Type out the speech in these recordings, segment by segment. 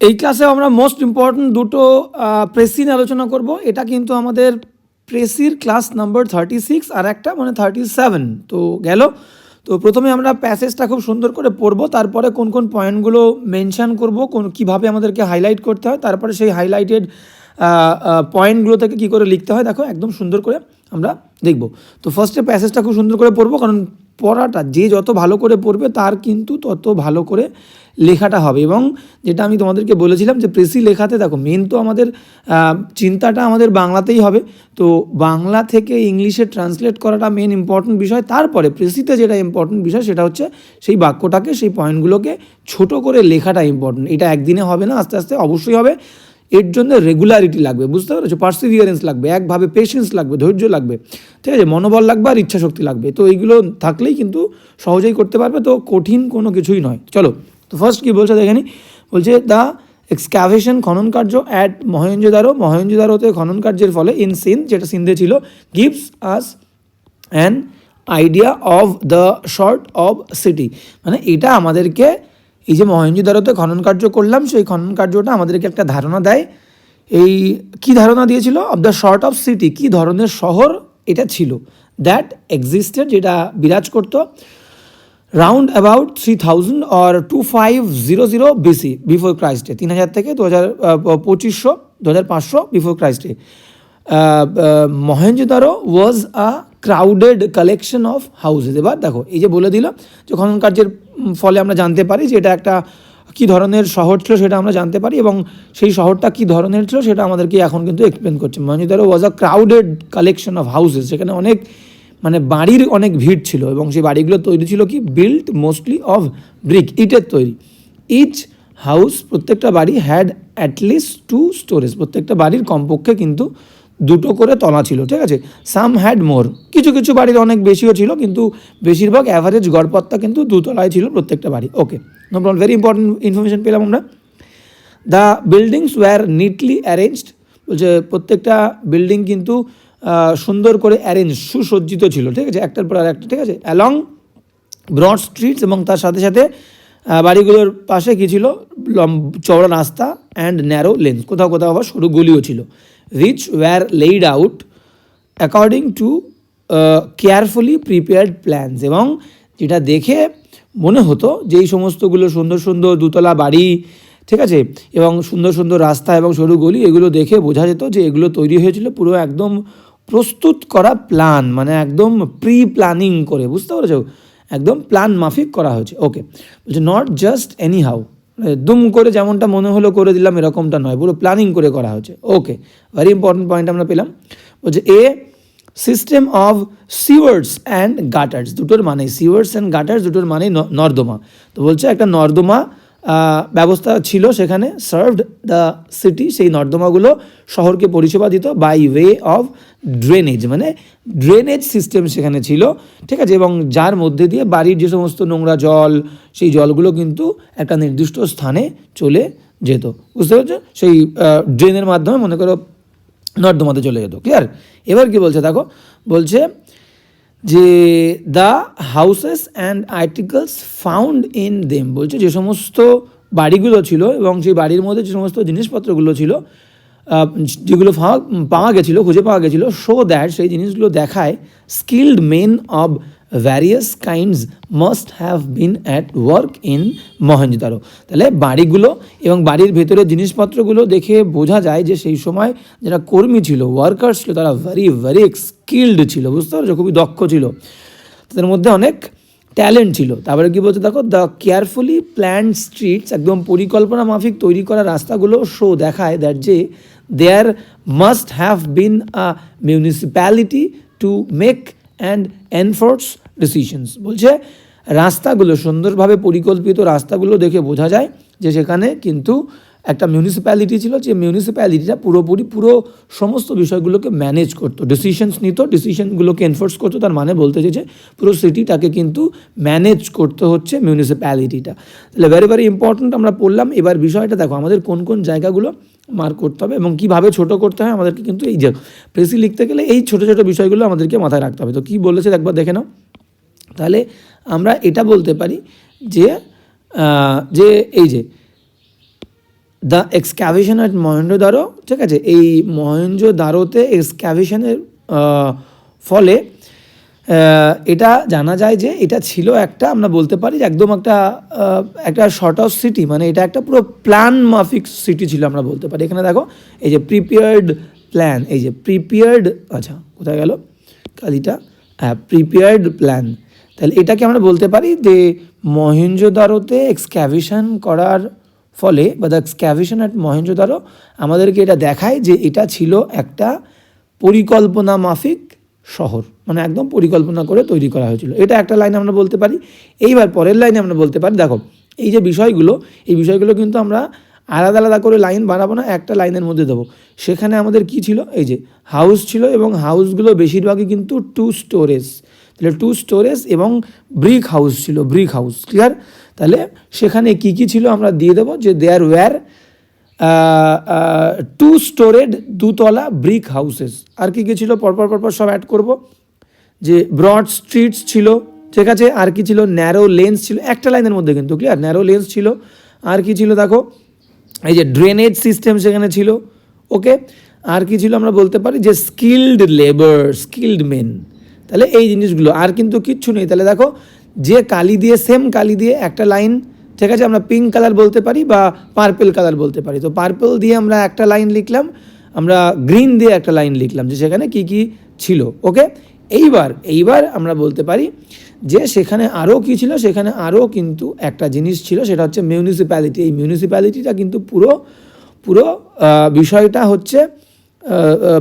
এই ক্লাসে আমরা মোস্ট ইম্পর্ট্যান্ট দুটো প্রেসি নিয়ে আলোচনা করব। এটা কিন্তু আমাদের প্রেসির ক্লাস নাম্বার থার্টি সিক্স আর একটা মানে থার্টি সেভেন তো গেল? তো প্রথমে আমরা প্যাসেজটা খুব সুন্দর করে পড়ব, তারপরে কোন কোন পয়েন্টগুলো মেনশান করব, কোন কীভাবে আমাদেরকে হাইলাইট করতে হয়, তারপরে সেই হাইলাইটেড পয়েন্টগুলো থেকে কী করে লিখতে হয়, দেখো, একদম সুন্দর করে আমরা দেখব। তো ফার্স্টে প্যাসেজটা খুব সুন্দর করে পড়ব, কারণ পড়াটা যে যত ভালো করে পড়বে, তার কিন্তু তত ভালো করে লেখাটা হবে এবং যেটা আমি তোমাদেরকে বলেছিলাম যে প্রেসি লেখাতে দেখো মেন তো আমাদের চিন্তাটা আমাদের বাংলাতেই হবে। তো বাংলা থেকে ইংলিশে ট্রান্সলেট করাটা মেন ইম্পর্টেন্ট বিষয়। তারপরে প্রেসিতে যেটা ইম্পর্টেন্ট বিষয় সেটা হচ্ছে সেই বাক্যটাকে, সেই পয়েন্টগুলোকে ছোট করে লেখাটা ইম্পর্টেন্ট এটা একদিনে হবে না, আস্তে আস্তে অবশ্যই হবে। এর জন্য রেগুলারিটি লাগবে, বুঝতে পেরেছ? পার্সিভিয়ারেন্স লাগবে, একভাবে পেশেন্স লাগবে, ধৈর্য লাগবে। ঠিক আছে? মনোবল লাগবে আর ইচ্ছাশক্তি লাগবে। তো এইগুলো থাকলেই কিন্তু সহজেই করতে পারবে, তো কঠিন কোনো কিছুই নয়। চলো তো ফার্স্ট কী বলছে দেখেনি? বলছে দ্য এক্সক্যাভেশন খনন কার্য অ্যাট মহেঞ্জোদারো মহেঞ্জোদারোতে খনন কার্যের ফলে ইন সিন যেটা সিন্ধে ছিল gives us an idea of the sort of city মানে এটা আমাদেরকে এই যে মহেঞ্জোদারোতে খনন কার্য করলাম, সেই খনন কার্যটা আমাদেরকে একটা ধারণা দেয়। এই কি ধারণা দিয়েছিল? Of the sort of city কি ধরনের শহর এটা ছিল দ্যাট এক্সিস্টেড যেটা বিরাজ করতো। Round about three thousand or two five zero zero BC before ক্রাইস্টে তিন হাজার থেকে দু হাজার পঁচিশশো দু হাজার পাঁচশো before ক্রাইস্টে Mohenjodaro was a crowded collection of houses এবার দেখো, এই যে বলে দিল যে খনন কার্যের ফলে আমরা জানতে পারি যে এটা একটা কী ধরনের শহর ছিল সেটা আমরা জানতে পারি এবং সেই শহরটা কী ধরনের ছিল সেটা আমাদেরকে এখন কিন্তু এক্সপ্লেন করছে। Mohenjodaro was a crowded collection of houses সেখানে অনেক মানে বাড়ির অনেক ভিড় ছিল এবং সেই বাড়িগুলো তৈরি ছিল কি বিল্ট মোস্টলি অফ ব্রিক ইটের তৈরি। ইচ হাউস প্রত্যেকটা বাড়ি হ্যাড অ্যাটলিস্ট টু স্টোরেজ প্রত্যেকটা বাড়ির কমপক্ষে কিন্তু দুটো করে তলা ছিল, ঠিক আছে? সাম হ্যাড মোর কিছু কিছু বাড়ির অনেক বেশিও ছিল, কিন্তু বেশিরভাগ অ্যাভারেজ গড়পত্তা কিন্তু দুতলায় ছিল প্রত্যেকটা বাড়ি। Okay no problem very important information পেলাম আমরা। The buildings were neatly arranged বলছে প্রত্যেকটা বিল্ডিং কিন্তু সুন্দর করে অ্যারেঞ্জ সুসজ্জিত ছিল, ঠিক আছে? একটার পর আর একটা ঠিক আছে? অ্যালং ব্রড স্ট্রিটস এবং তার সাথে সাথে বাড়িগুলোর পাশে কী ছিল? চওড়া রাস্তা অ্যান্ড ন্যারো লেন্স কোথাও কোথাও আবার সরু গলিও ছিল। Which were laid out according to carefully prepared plans এবং যেটা দেখে মনে হতো যে এই সমস্তগুলো সুন্দর সুন্দর দুতলা বাড়ি, ঠিক আছে? এবং সুন্দর সুন্দর রাস্তা এবং সরু গলি, এগুলো দেখে বোঝা যেত যে এগুলো তৈরি হয়েছিল পুরো একদম প্রস্তুত করা প্ল্যান মানে একদম প্রি প্ল্যানিং করে, বুঝতে পেরেছ? একদম প্ল্যান মাফিক করা হয়েছে। ওকে বলছে নট জাস্ট এনি হাউ দুম করে যেমনটা মনে হলো করে দিলাম, এরকমটা নয়, পুরো প্ল্যানিং করে করা হয়েছে। ওকে ভেরি ইম্পর্টেন্ট পয়েন্ট আমরা পেলাম। বলছে a system of sewers and gutters দুটোর মানে সিওয়ার্স অ্যান্ড গাটার্স দুটোর মানে নর্দমা। তো বলছে, একটা নর্দমা ব্যবস্থা ছিল সেখানে সার্ভড দ্য সিটি সেই নর্দমাগুলো শহরকে পরিষেবা দিত বাই ওয়ে অফ ড্রেনেজ মানে ড্রেনেজ সিস্টেম সেখানে ছিল, ঠিক আছে? এবং যার মধ্যে দিয়ে বাড়ির যে সমস্ত নোংরা জল, সেই জলগুলো কিন্তু একটা নির্দিষ্ট স্থানে চলে যেত। বুঝতে পারছ? সেই ড্রেনের মাধ্যমে মনে করো নর্দমাতে চলে যেত ক্লিয়ার এবার কি বলছে দেখো? বলছে যে the houses and articles found in them বলছে যে সমস্ত বাড়িগুলো ছিল এবং সেই বাড়ির মধ্যে যে সমস্ত জিনিসপত্রগুলো ছিল যেগুলো পাওয়া গেছিল, খুঁজে পাওয়া গেছিল শো দ্যাট সেই জিনিসগুলো দেখায় skilled men of various kinds must have been at work in Mohenjodaro তাহলে বাড়িগুলো এবং বাড়ির ভেতরের জিনিসপত্রগুলো দেখে বোঝা যায় যে সেই সময় যারা কর্মী ছিল ওয়ার্কার্স ছিল, তারা ভেরি ভেরি স্কিল্ড ছিল, বুঝতে পারছ? খুবই দক্ষ ছিল। তাদের মধ্যে অনেক ট্যালেন্ট ছিল। তারপরে কি বলছে দেখো? দ্য কেয়ারফুলি প্ল্যান স্ট্রিটস একদম পরিকল্পনা মাফিক তৈরি করা রাস্তাগুলো শো দেখায় দ্যাট যে there must have been a municipality to make and enforce decisions বলছে, রাস্তাগুলো সুন্দরভাবে পরিকল্পিত রাস্তাগুলো দেখে বোঝা যায় যে সেখানে কিন্তু একটা মিউনিসিপ্যালিটি ছিল, যে মিউনিসিপ্যালিটিটা পুরোপুরি পুরো সমস্ত বিষয়গুলোকে ম্যানেজ করতো। ডিসিশনস নিত ডিসিশনগুলোকে এনফোর্স করতো, তার মানে বলতে চেয়েছে পুরো সিটিটাকে কিন্তু ম্যানেজ করতে হচ্ছে মিউনিসিপ্যালিটিটা তাহলে ভেরি ভেরি ইম্পর্ট্যান্ট আমরা পড়লাম। এবার বিষয়টা দেখো, আমাদের কোন কোন জায়গাগুলো মার্ক করতে হবে এবং কীভাবে ছোট করতে হয় আমাদেরকে কিন্তু এই যে প্রেসি লিখতে গেলে এই ছোটো ছোটো বিষয়গুলো আমাদেরকে মাথায় রাখতে হবে। তো কী বলেছে একবার দেখে নাও। তাহলে আমরা এটা বলতে পারি যে যে এই যে দ্য এক্সক্যাভিশন অ্যাট মহেন্দ্রদারো ঠিক আছে, এই মহেন্দ্রদারোতে এক্সক্যাভিশনের ফলে এটা জানা যায় যে এটা ছিল একটা, আমরা বলতে পারি একদম একটা একটা শর্ট অফ সিটি মানে এটা একটা পুরো প্ল্যান মাফিক সিটি ছিল আমরা বলতে পারি। এখানে দেখো, এই যে প্রিপেয়ার্ড প্ল্যান এই যে প্রিপেয়ার্ড আচ্ছা কোথায় গেল? কালিটা হ্যাঁ প্রিপেয়ার্ড প্ল্যান তাহলে এটাকে আমরা বলতে পারি যে মহেঞ্জোদারোতে এক্সক্যাভিশন করার ফলে বা দ্য এক্সক্যাভিশন অ্যাট মহেঞ্জোদারো আমাদেরকে এটা দেখায় যে এটা ছিল একটা পরিকল্পনা মাফিক শহর মানে একদম পরিকল্পনা করে তৈরি করা হয়েছিল। এটা একটা লাইন আমরা বলতে পারি। এইবার পরের লাইনে আমরা বলতে পারি, দেখো, এই যে বিষয়গুলো, এই বিষয়গুলো কিন্তু আমরা আলাদা আলাদা করে লাইন বানাবো না, একটা লাইনের মধ্যে দেবো। সেখানে আমাদের কি ছিল? এই যে হাউস ছিল এবং হাউসগুলো বেশিরভাগই কিন্তু টু স্টোরেজ তাহলে টু স্টোরেজ এবং ব্রিক হাউস ছিল ব্রিক হাউস ক্লিয়ার তাহলে সেখানে কি কি ছিল আমরা দিয়ে দেবো? যে দেয়ার ওয়্যার টু স্টোরেড দুতলা ব্রিক হাউসেস আর কি কি ছিল? পরপর পরপর সব অ্যাড করব। যে ব্রড স্ট্রিটস ছিল, ঠিক আছে? আর কি ছিল? ন্যারো লেন্স ছিল। একটা লাইনের মধ্যে কিন্তু ক্লিয়ার ন্যারো লেন্স ছিল। আর কি ছিল দেখো? এই যে ড্রেনেজ সিস্টেম সেখানে ছিল। ওকে আর কি ছিল আমরা বলতে পারি? যে স্কিল্ড লেবার স্কিল্ড মেন তাহলে এই জিনিসগুলো, আর কিন্তু কিচ্ছু নেই। তাহলে দেখো, যে কালি দিয়ে সেম কালি দিয়ে একটা লাইন ঠিক আছে, আমরা পিঙ্ক কালার বলতে পারি বা পার্পেল কালার বলতে পারি। তো পার্পেল দিয়ে আমরা একটা লাইন লিখলাম, আমরা গ্রিন দিয়ে একটা লাইন লিখলাম, যে সেখানে কি কি ছিল ওকে এইবার এইবার আমরা বলতে পারি যে সেখানে আরও কী ছিল, সেখানে আরও কিন্তু একটা জিনিস ছিল, সেটা হচ্ছে মিউনিসিপ্যালিটি এই মিউনিসিপ্যালিটিটা কিন্তু পুরো পুরো বিষয়টা হচ্ছে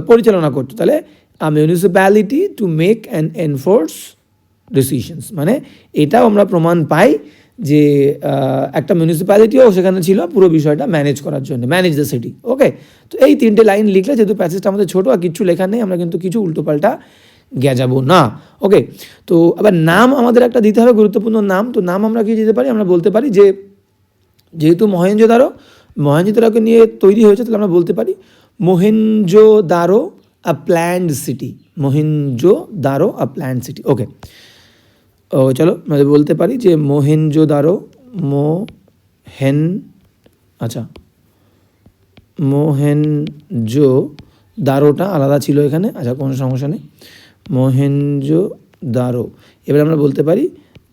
পরিচালনা করতো। তাহলে a municipality to make and enforce decisions মানে এটাও আমরা প্রমাণ পাই যে একটা মিউনিসিপ্যালিটিও সেখানে ছিল, পুরো বিষয়টা ম্যানেজ করার জন্য ম্যানেজ দ্য সিটি ওকে তো এই তিনটে লাইন লিখলে যেহেতু প্যাসেজটা আমাদের ছোটো আর কিছু লেখা নেই, আমরা কিন্তু কিছু উল্টোপাল্টা গেজাবো না ওকে তো আবার নাম আমাদের একটা দিতে হবে, গুরুত্বপূর্ণ নাম, তো নাম আমরা কি দিতে পারি? আমরা বলতে পারি যে, যেহেতু মহেঞ্জোদারো মহেঞ্জোদারোকে নিয়ে তৈরি হয়েছে, তাহলে আমরা বলতে পারি Mohenjodaro a planned city Mohenjodaro a planned city okay ও, চলো আমরা বলতে পারি যে মোহেঞ্জোদারো মোহেন আচ্ছা মোহেনজো দারোটা আলাদা ছিল এখানে আচ্ছা কোনো সমস্যা নেই। মোহেনজো দারো এবার আমরা বলতে পারি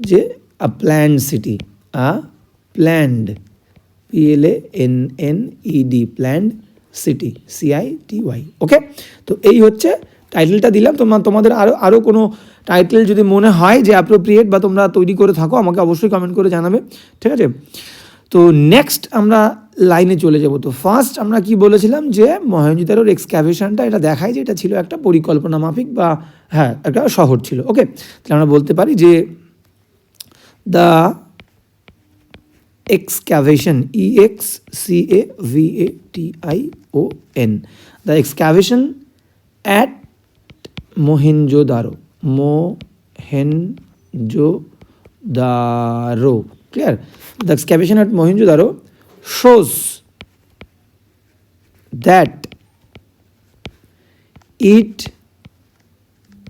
যে a planned city a planned P L A N N E D planned city C I T Y okay তো এই হচ্ছে টাইটেলটা দিলাম। তোমার তোমাদের আরও আরও কোনো টাইটেল যদি মনে হয় যে অ্যাপ্রোপ্রিয়েট বা তোমরা তৈরি করে থাকো, আমাকে অবশ্যই কমেন্ট করে জানাবে, ঠিক আছে? তো নেক্সট আমরা লাইনে চলে যাব। তো ফার্স্ট আমরা কি বলেছিলাম যে মহেঞ্জোদারোর এক্সক্যাভেশনটা এটা দেখায় যে এটা ছিল একটা পরিকল্পনা মাফিক বা হ্যাঁ একটা শহর ছিল ওকে তাহলে আমরা বলতে পারি যে the excavation e x c a v a t i o n. The excavation at mohenjo-daro. Mohenjo-daro. Clear? The excavation at mohenjo-daro shows that it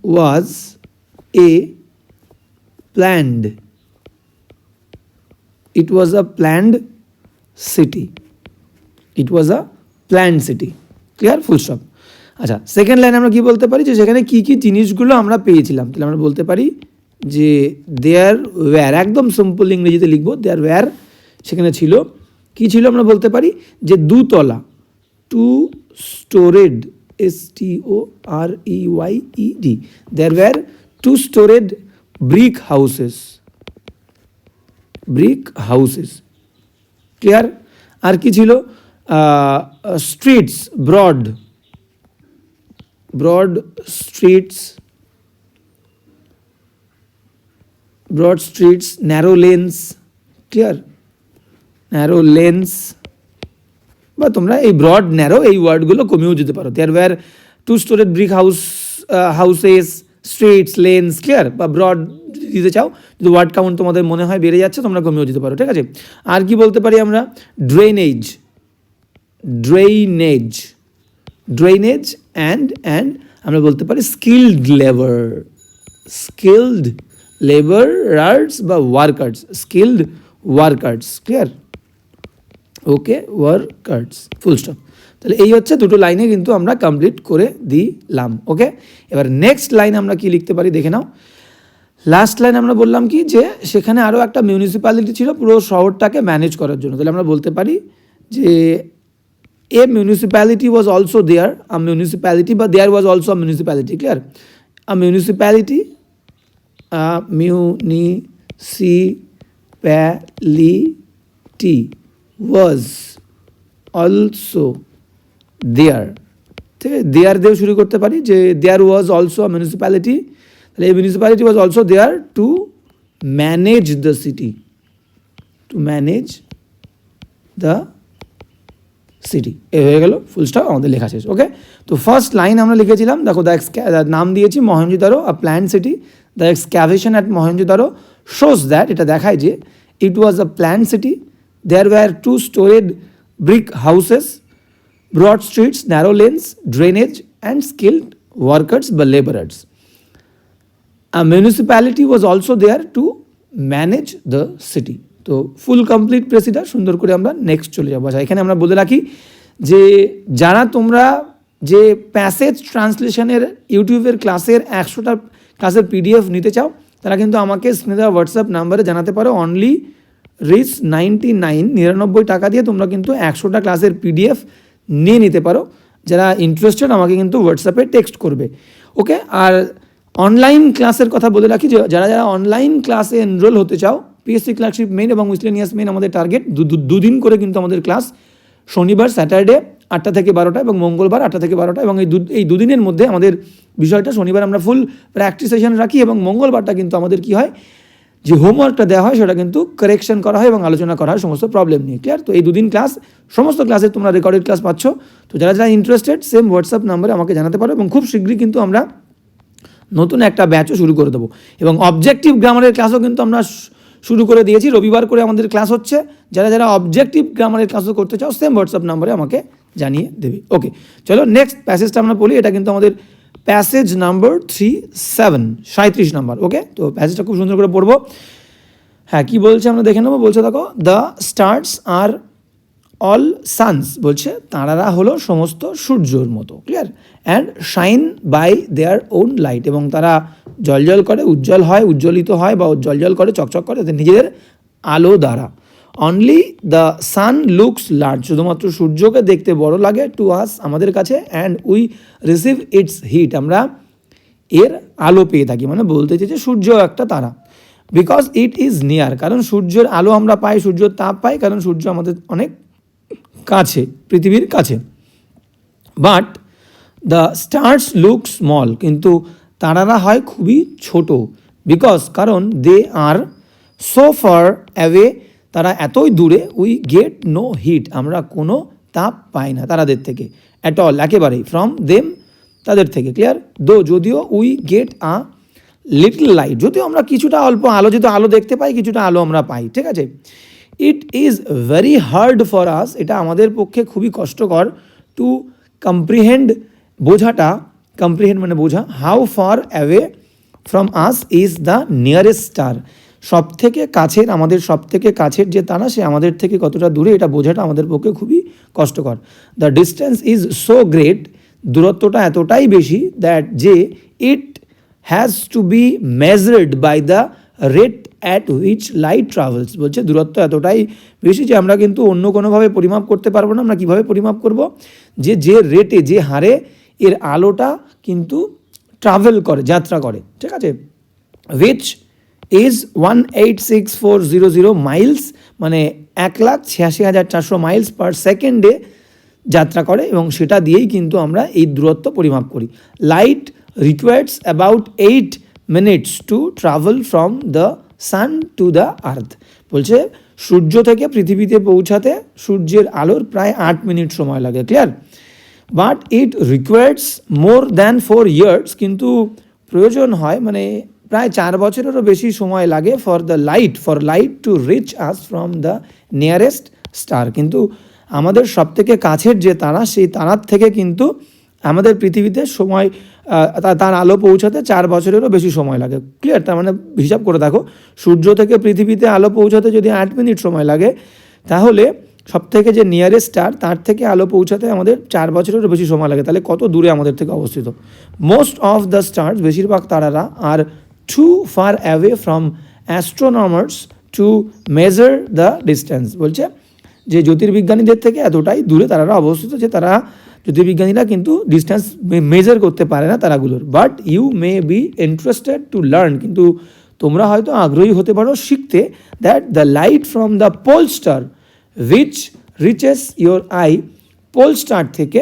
was a planned it was a planned city. It was a planned city clear full stop আচ্ছা second line আমরা কি বলতে পারি? যে সেখানে কি কি জিনিসগুলো আমরা পেয়েছিলাম। তাহলে আমরা বলতে পারি যে দেয়ার ওয়্যার একদম সিম্পল ইংরেজিতে লিখব দেয়ার ওয়্যার সেখানে ছিল। কি ছিল আমরা বলতে পারি? যে দুতলা two storeyed S T O R E Y E D there were two storeyed brick houses brick houses clear আর কি ছিল? Streets broad broad streets broad streets narrow lanes clear narrow lanes বা তোমরা এই ব্রড ন্যারো এই ওয়ার্ডগুলো কমিয়েও যেতে পারো। There were two storeyed brick house houses streets lanes clear বা ব্রড দিতে চাও, যদি ওয়ার্ড কাউন্ট তোমাদের মনে হয় বেড়ে যাচ্ছে, তোমরা কমিয়েও দিতে পারো, ঠিক আছে? আর কি বলতে পারি আমরা? Drainage drainage drainage and and আমরা বলতে পারি স্কিল্ড লেবার স্কিল্ড লেবারার্স বা workers skilled workers clear okay workers full stop তাহলে এই হচ্ছে দুটো লাইনে কিন্তু আমরা কমপ্লিট করে দিলাম ওকে এবার নেক্সট লাইন আমরা কি লিখতে পারি? দেখে নাও। লাস্ট লাইন আমরা বললাম কি? যে সেখানে আরও একটা মিউনিসিপ্যালিটি ছিল পুরো শহরটাকে ম্যানেজ করার জন্য। তাহলে আমরা বলতে পারি যে a municipality was also there a municipality বা there was also a municipality clear a municipality a municipality was also there ঠিক আছে দেয়ার দিয়েও শুরু করতে পারি যে দেয়ার ওয়াজ অলসো আ মিউনিসিপ্যালিটি তাহলে এই municipality was also there to manage the city to manage the city এ হয়ে গেল ফুল স্টপ আমাদের লেখা শেষ ওকে তো ফার্স্ট লাইন আমরা লিখেছিলাম দেখো দ্য নাম দিয়েছি Mohenjodaro a plan city the excavation at Mohenjodaro shows that এটা দেখায় যে it was a plan city there were two storeyed brick houses broad streets, narrow lanes, drainage, and skilled workers বা laborers. A municipality was also there to manage the city. তো full complete প্রেসিডা সুন্দর করে আমরা next চলে যাব। আচ্ছা এখানে আমরা বলে রাখি যে, যারা তোমরা যে প্যাসেজ ট্রান্সলেশনের ইউটিউবের ক্লাসের একশোটা ক্লাসের পিডিএফ নিতে চাও, তারা কিন্তু আমাকে স্নেহা হোয়াটসঅ্যাপ নাম্বারে জানাতে পারো। অনলি রিচ নাইনটি নাইন নিরানব্বই টাকা দিয়ে তোমরা কিন্তু একশোটা ক্লাসের পিডিএফ নিয়ে নিতে পারো। যারা ইন্টারেস্টেড আমাকে কিন্তু হোয়াটসঅ্যাপে টেক্সট করবে। ওকে আর অনলাইন ক্লাসের কথা বলে রাখি যে, যারা যারা অনলাইন ক্লাসে এনরোল হতে চাও পিএসসি ক্লার্কশিপ মেন এবং মিসলেনিয়াস মেন আমাদের টার্গেট দুদিন করে কিন্তু আমাদের ক্লাস শনিবার স্যাটারডে আটটা থেকে বারোটা এবং মঙ্গলবার আটটা থেকে বারোটা এবং এই দু, এই দুদিনের মধ্যে আমাদের বিষয়টা শনিবার আমরা ফুল প্র্যাকটিস সেশন রাখি এবং মঙ্গলবারটা কিন্তু আমাদের কি হয়? যে হোমওয়ার্কটা দেওয়া হয় সেটা কিন্তু কারেকশন করা হয় এবং আলোচনা করা হয় সমস্ত প্রবলেম নিয়ে ক্লিয়ার তো এই দুদিন ক্লাস সমস্ত ক্লাসে তোমরা রেকর্ডেড ক্লাস পাচ্ছ। তো যারা যারা ইন্টারেস্টেড সেম হোয়াটসঅ্যাপ নাম্বারে আমাকে জানাতে পারো এবং খুব শীঘ্রই কিন্তু আমরা নতুন একটা ব্যাচও শুরু করে দেবো। এবং অবজেক্টিভ গ্রামারের ক্লাসও কিন্তু আমরা শুরু করে দিয়েছি। রবিবার করে আমাদের ক্লাস হচ্ছে। যারা যারা অবজেক্টিভ গ্রামারের ক্লাসও করতে চাও সেম হোয়াটসঅ্যাপ নাম্বারে আমাকে জানিয়ে দেবে। ওকে চলো নেক্সট প্যাসেজটা আমরা বলি এটা কিন্তু আমাদের প্যাসেজ নাম্বার থ্রি সেভেন সাঁত্রিশ নাম্বার ওকে তো প্যাসেজটা খুব সুন্দর করে পড়ব। হ্যাঁ কী বলছে আমরা দেখে নেব? বলছে দেখো the stars are all suns বলছে, তারারা হলো সমস্ত সূর্যর মতো clear and shine by their own light এবং তারা জলজল করে, উজ্জ্বল হয়, উজ্জ্বলিত হয় বা জলজল করে, চকচক করে নিজেদের আলো দ্বারা। Only the sun looks large শুধুমাত্র সূর্যকে দেখতে বড় লাগে টু আস আমাদের কাছে and we receive its heat আমরা এর আলো পেয়ে থাকি মানে বলতে চাইছে সূর্য একটা তারা। বিকজ ইট ইজ নিয়ার কারণ সূর্যের আলো আমরা পাই, সূর্যের তাপ পাই, কারণ সূর্য আমাদের অনেক কাছে, পৃথিবীর কাছে। But the stars look small কিন্তু তারারা হয় খুবই ছোট। বিকজ কারণ they are so far away তারা এতই দূরে উই গেট নো হিট আমরা কোনো তাপ পাই না তারাদের থেকে অ্যাট অল একেবারেই ফ্রম দেম তাদের থেকে ক্লিয়ার দো যদিও we get a little light যদিও আমরা কিছুটা অল্প আলো, যেহেতু আলো দেখতে পাই, কিছুটা আলো আমরা পাই, ঠিক আছে? It is very hard for us এটা আমাদের পক্ষে খুবই কষ্টকর টু কম্প্রিহেন্ড বোঝাটা কম্প্রিহেন্ড মানে বোঝা how far away from us is the nearest star সব থেকে কাছের, আমাদের সব থেকে কাছের যে তারা, সে আমাদের থেকে কতটা দূরে, এটা বোঝাটা আমাদের পক্ষে খুবই কষ্টকর। The distance is so great দূরত্বটা এতটাই বেশি দ্যাট যে it has to be measured by the rate at which light travels বলছে, দূরত্ব এতটাই বেশি যে আমরা কিন্তু অন্য কোনোভাবে পরিমাপ করতে পারব না, আমরা কীভাবে পরিমাপ করব? যে যে রেটে যে হারে এর আলোটা কিন্তু ট্রাভেল করে, যাত্রা করে, ঠিক আছে? Which is one eight six four zero zero miles মানে এক লাখ ছিয়াশি হাজার চারশো মাইলস পার সেকেন্ডে যাত্রা করে এবং সেটা দিয়েই কিন্তু আমরা এই দূরত্ব পরিমাপ করি। Light requires about eight minutes to travel from the sun to the earth বলছে, সূর্য থেকে পৃথিবীতে পৌঁছাতে সূর্যের আলোর প্রায় আট মিনিট সময় লাগে clear but it requires more than four years কিন্তু প্রয়োজন হয় মানে প্রায় চার বছরেরও বেশি সময় লাগে for the light for light to reach us from the nearest star কিন্তু আমাদের সবথেকে কাছের যে তারা, সেই তারার থেকে কিন্তু আমাদের পৃথিবীতে সময় তার আলো পৌঁছাতে চার বছরেরও বেশি সময় লাগে। ক্লিয়ার তার মানে হিসাব করে দেখো, সূর্য থেকে পৃথিবীতে আলো পৌঁছাতে যদি আট মিনিট সময় লাগে, তাহলে সব থেকে যে নিয়ারেস্ট স্টার তার থেকে আলো পৌঁছাতে আমাদের চার বছরেরও বেশি সময় লাগে। তাহলে কত দূরে আমাদের থেকে অবস্থিত? মোস্ট অফ দ্য স্টার্স বেশিরভাগ তারারা are too far away from astronomers to measure the distance বলছে যে জ্যোতির্বিজ্ঞানীদের থেকে এতটাই দূরে তারারা অবস্থিত যে তারা, জ্যোতির্বিজ্ঞানীরা কিন্তু ডিস্টেন্স মেজার করতে পারে না তারাগুলোর। But you may be interested to learn কিন্তু তোমরা হয়তো আগ্রহী হতে পারো শিখতে that the light from the pole star which reaches your eye pole star থেকে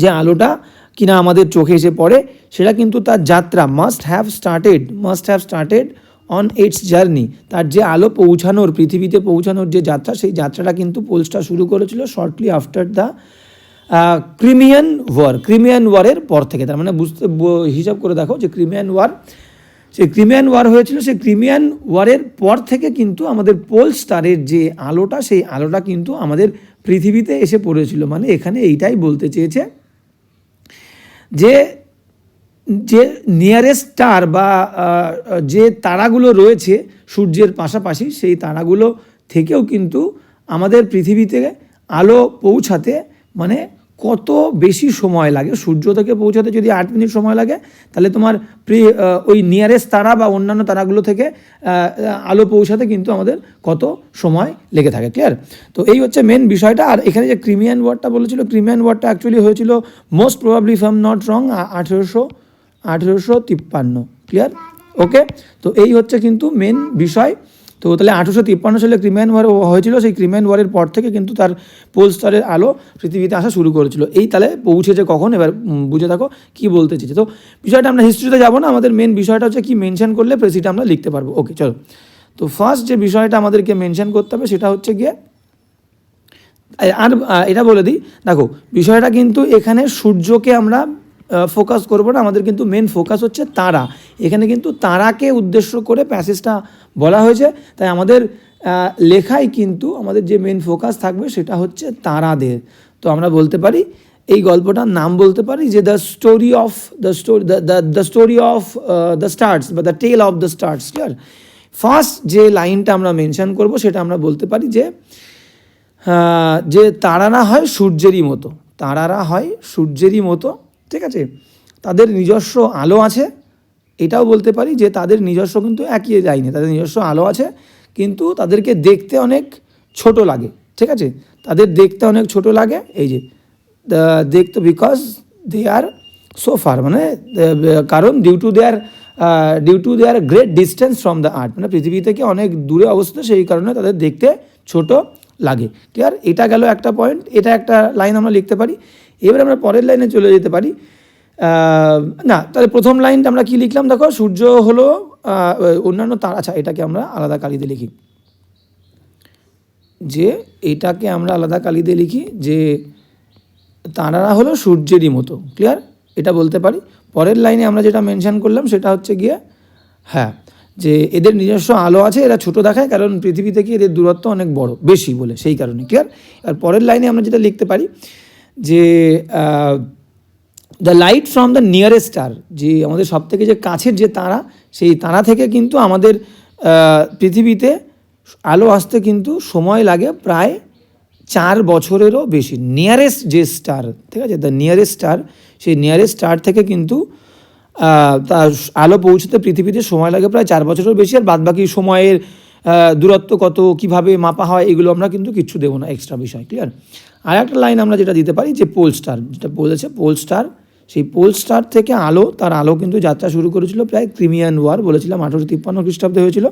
যে আলোটা কিনা আমাদের চোখে এসে পড়ে, সেটা কিন্তু তার যাত্রা must have started must have started on its journey তার যে আলো পৌঁছানোর, পৃথিবীতে পৌঁছানোর যে যাত্রা, সেই যাত্রাটা কিন্তু পোলসটা শুরু করেছিল shortly after the Crimean war Crimean ওয়ারের পর থেকে। তার মানে বুঝতে, হিসাব করে দেখো যে ক্রিমিয়ান ওয়ার সেই ক্রিমিয়ান ওয়ার হয়েছিল, সেই ক্রিমিয়ান ওয়ারের পর থেকে কিন্তু আমাদের পোল স্টারের যে আলোটা, সেই আলোটা কিন্তু আমাদের পৃথিবীতে এসে পড়েছিল। মানে এখানে এইটাই বলতে চেয়েছে যে যে নিয়ারেস্ট স্টার বা যে তারাগুলো রয়েছে সূর্যের পাশাপাশি, সেই তারাগুলো থেকেও কিন্তু আমাদের পৃথিবীতে আলো পৌঁছাতে মানে কত বেশি সময় লাগে? সূর্য থেকে পৌঁছাতে যদি আট মিনিট সময় লাগে, তাহলে তোমার প্রি ওই নিয়ারেস্ট তারা বা অন্যান্য তারাগুলো থেকে আলো পৌঁছাতে কিন্তু আমাদের কত সময় লেগে থাকে ক্লিয়ার তো এই হচ্ছে মেন বিষয়টা। আর এখানে যে ক্রিমিয়ান ওয়ার্ডটা বলেছিল ক্রিমিয়ান ওয়ার্ডটা অ্যাকচুয়ালি হয়েছিল most probably if not wrong আঠেরোশো আঠেরোশো তিপ্পান্ন ক্লিয়ার ওকে তো এই হচ্ছে কিন্তু মেন বিষয়। তো তাহলে আঠেরোশো তিপ্পান্ন সালে ক্রিমিয়ান ওয়ার হয়েছিল, সেই ক্রিমিয়ান ওয়ারের পর থেকে কিন্তু তার পোল স্তরের আলো পৃথিবীতে আসা শুরু করেছিল। এই তাহলে পৌঁছেছে কখন? এবার বুঝে থাকো, কি বলতে চেয়েছে তো বিষয়টা আমরা হিস্ট্রিতে যাব না, আমাদের মেন বিষয়টা হচ্ছে কি মেনশন করলে প্রেসিটা আমরা লিখতে পারব। ওকে চলো। তো ফার্স্ট যে বিষয়টা আমাদেরকে মেনশন করতে হবে, সেটা হচ্ছে গিয়ে আর এটা বলে দিই। দেখো, বিষয়টা কিন্তু এখানে সূর্যকে আমরা ফোকাস করব না, আমাদের কিন্তু মেন ফোকাস হচ্ছে তারা। এখানে কিন্তু তারাকে উদ্দেশ্য করে প্যাসেজটা বলা হয়েছে। তাই আমাদের লেখায় কিন্তু আমাদের যে মেন ফোকাস থাকবে সেটা হচ্ছে তারাদের। তো আমরা বলতে পারি, এই গল্পটার নাম বলতে পারি যে the story of the story the the story of the stars বা the tale of the stars clear first যে লাইনটা আমরা মেনশন করব সেটা আমরা বলতে পারি যে যে তারারা হয় সূর্যেরই মতো। তারারা হয় সূর্যেরই মতো, ঠিক আছে? তাদের নিজস্ব আলো আছে এটাও বলতে পারি যে তাদের নিজস্ব কিন্তু একই লাইনে তাদের নিজস্ব আলো আছে, কিন্তু তাদেরকে দেখতে অনেক ছোট লাগে, ঠিক আছে? তাদের দেখতে অনেক ছোট লাগে, এই যে দেখতে বিকজ দে আর সোফার মানে কারণ due to their due to their great distance from the earth মানে পৃথিবী থেকে অনেক দূরে অবস্থিত, সেই কারণে তাদের দেখতে ছোট লাগে। ক্লিয়ার এটা গেল একটা পয়েন্ট এটা একটা লাইন আমরা লিখতে পারি। এবার আমরা পরের লাইনে চলে যেতে পারি। না, তাহলে প্রথম লাইনটা আমরা কি লিখলাম? দেখো, সূর্য হলো অন্যান্য তারা আচ্ছা এটাকে আমরা আলাদা কালিতে লিখি। যে এটাকে আমরা আলাদা কালিতে লিখি, যে তারারা হলো সূর্যেরই মতো ক্লিয়ার এটা বলতে পারি। পরের লাইনে আমরা যেটা মেনশান করলাম, সেটা হচ্ছে গিয়ে হ্যাঁ যে এদের নিজস্ব আলো আছে, এরা ছোট দেখায়, কারণ পৃথিবী থেকে এদের দূরত্ব অনেক বড়, বেশি বলে, সেই কারণে ক্লিয়ার আর পরের লাইনে আমরা যেটা লিখতে পারি, যে the light from the nearest star যে আমাদের সব থেকে যে কাছের যে তারা, সেই তারা থেকে কিন্তু আমাদের পৃথিবীতে আলো আসতে কিন্তু সময় লাগে প্রায় চার বছরেরও বেশি। নিয়ারেস্ট যে স্টার ঠিক আছে? দ্য নিয়ারেস্ট স্টার সেই নিয়ারেস্ট স্টার থেকে কিন্তু তার আলো পৌঁছতে পৃথিবীতে সময় লাগে প্রায় চার বছরেরও বেশি। আর বাদবাকি সময়ের দূরত্ব কত, কীভাবে মাপা হয়, এগুলো আমরা কিন্তু কিচ্ছু দেবো না এক্সট্রা বিষয় ক্লিয়ার আর একটা লাইন আমরা যেটা দিতে পারি, যে পোল স্টার যেটা বলেছে পোল স্টার সেই পোল স্টার থেকে আলো, তার আলো কিন্তু যাত্রা শুরু করেছিল প্রায় ক্রিমিয়ান ওয়ার বলেছিলাম, আঠারোশো তিপ্পান্ন খ্রিস্টাব্দে হয়েছিল।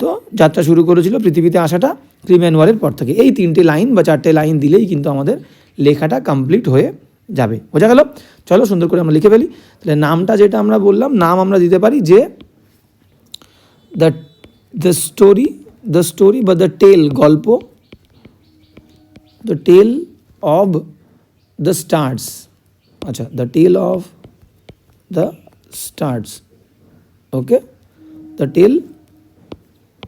তো যাত্রা শুরু করেছিল পৃথিবীতে আসাটা ক্রিমিয়ান ওয়ারের পর থেকে। এই তিনটে লাইন বা চারটে লাইন দিলেই কিন্তু আমাদের লেখাটা কমপ্লিট হয়ে যাবে। বোঝা গেল? চলো সুন্দর করে আমরা লিখে ফেলি। তাহলে নামটা যেটা আমরা বললাম, নাম আমরা দিতে পারি যে the the story the story বা দ্য টেল গল্প the tale of the stars আচ্ছা the tale of the stars okay the tale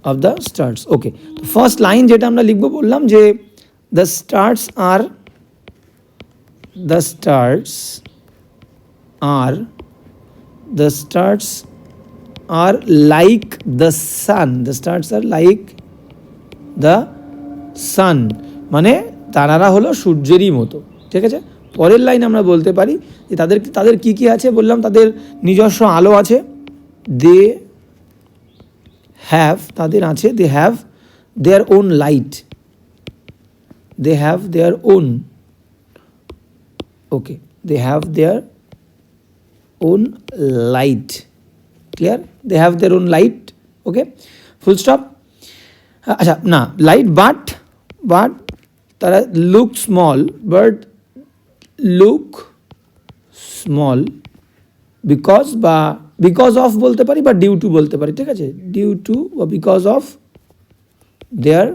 of the stars okay তো ফার্স্ট লাইন যেটা আমরা লিখব বললাম যে the stars are the stars are the stars are like the sun the stars are like the sun মানে তারারা হলো সূর্যেরই মতো ঠিক আছে পরের লাইন আমরা বলতে পারি যে তাদের তাদের কি কি আছে বললাম? তাদের নিজস্ব আলো আছে। দে হ্যাভ তাদের আছে। They have their own light they have their own okay they have their own light clear they have their own light okay full stop আচ্ছা না লাইট বাট বাট তারা look small but look small because বা because of বলতে পারি বা due to বলতে পারি, ঠিক আছে? ডিউ টু বা because of their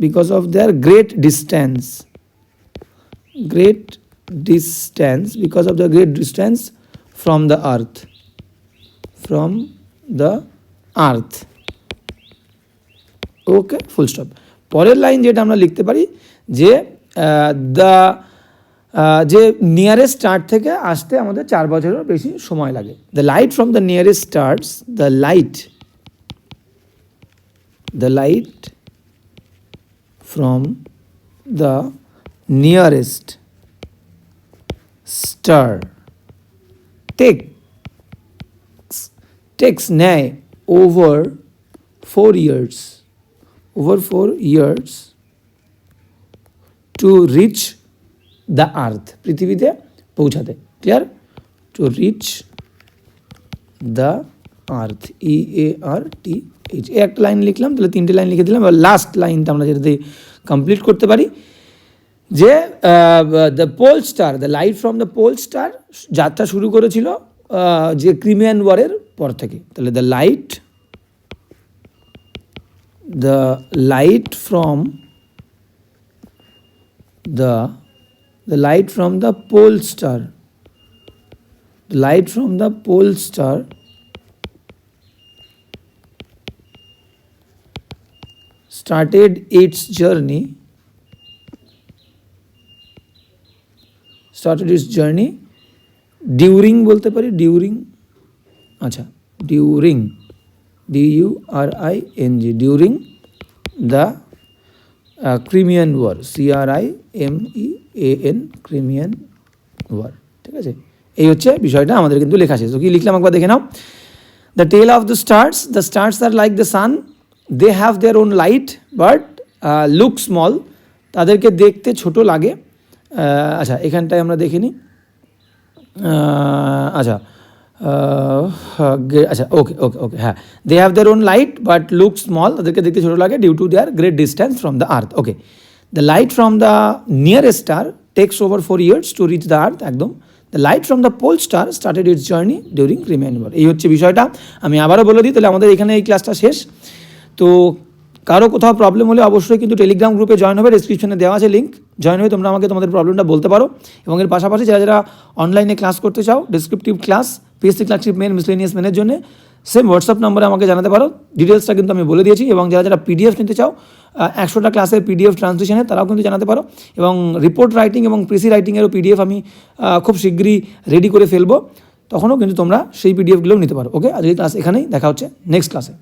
because of their great distance great distance, because of the great distance from the earth, from the earth. Okay full stop পরের লাইন যেটা আমরা লিখতে পারি যে দ্য যে নিয়ারেস্ট স্টার্ট থেকে আসতে আমাদের চার বছরেরও বেশি সময় লাগে। The light from the nearest starts the light the light from the nearest star takes takes নেয় over four years over four years to reach the earth পৃথিবীতে পৌঁছাতে clear to reach the earth E A R T H এ একটা line লিখলাম, তাহলে তিনটে line লিখে দিলাম, এবার লাস্ট লাইনটা আমরা যেটাতে কমপ্লিট করতে পারি, যে the pole star the light from the pole star যাত্রা শুরু করেছিল যে ক্রিমিয়ান ওয়ারের পর থেকে। তাহলে the light the light from the the light from the pole star the light from the pole star started its journey started its journey during বলতে পারি during আচ্ছা during d u r i n g during the uh, war R I M E A N Crimean ঠিক আছে? এই হচ্ছে বিষয়টা আমাদের কিন্তু লেখা শেষ তো কি লিখলাম একবার দেখে নাও। The tale of the stars the stars are like the sun they have their own light but look small তাদেরকে দেখতে ছোট লাগে। আচ্ছা এখানটায় আমরা দেখিনি আচ্ছা আচ্ছা ওকে ওকে ওকে হ্যাঁ। They have their own light but look small তাদেরকে দেখতে ছোটো লাগে due to their great distance from the earth okay the light from the nearest star takes over four years to reach the earth একদম। The light from the pole star started its journey during war এই হচ্ছে বিষয়টা, আমি আবারও বলে দিই, তাহলে আমাদের এখানে এই ক্লাসটা শেষ। তো কারও কোথাও প্রবলেম হলে অবশ্যই কিন্তু টেলিগ্রাম গ্রুপে জয়েন হবে ডিসক্রিপশনে দেওয়া আছে লিঙ্ক জয়েন হয়ে তোমরা আমাকে তোমাদের প্রবলেমটা বলতে পারো। এবং এর পাশাপাশি যারা যারা অনলাইনে ক্লাস করতে চাও descriptive class PSC clerkship main miscellaneous মেনের জন্য সেম হোয়াটসঅ্যাপ নম্বরে আমাকে জানাতে পারো। ডিটেলসটা কিন্তু আমি বলে দিয়েছি এবং যারা যারা পিডিএফ নিতে চাও একশোটা ক্লাসের পিডিএফ ট্রান্সলেশনে তারাও কিন্তু জানাতে পারো এবং রিপোর্ট রাইটিং এবং প্রিসি রাইটিংয়েরও পিডিএফ আমি খুব শীঘ্রই রেডি করে ফেলব। তখনও কিন্তু তোমরা সেই পিডিএফগুলোও নিতে পারো ওকে আজকে ক্লাস এখানেই, দেখা হচ্ছে নেক্সট ক্লাসে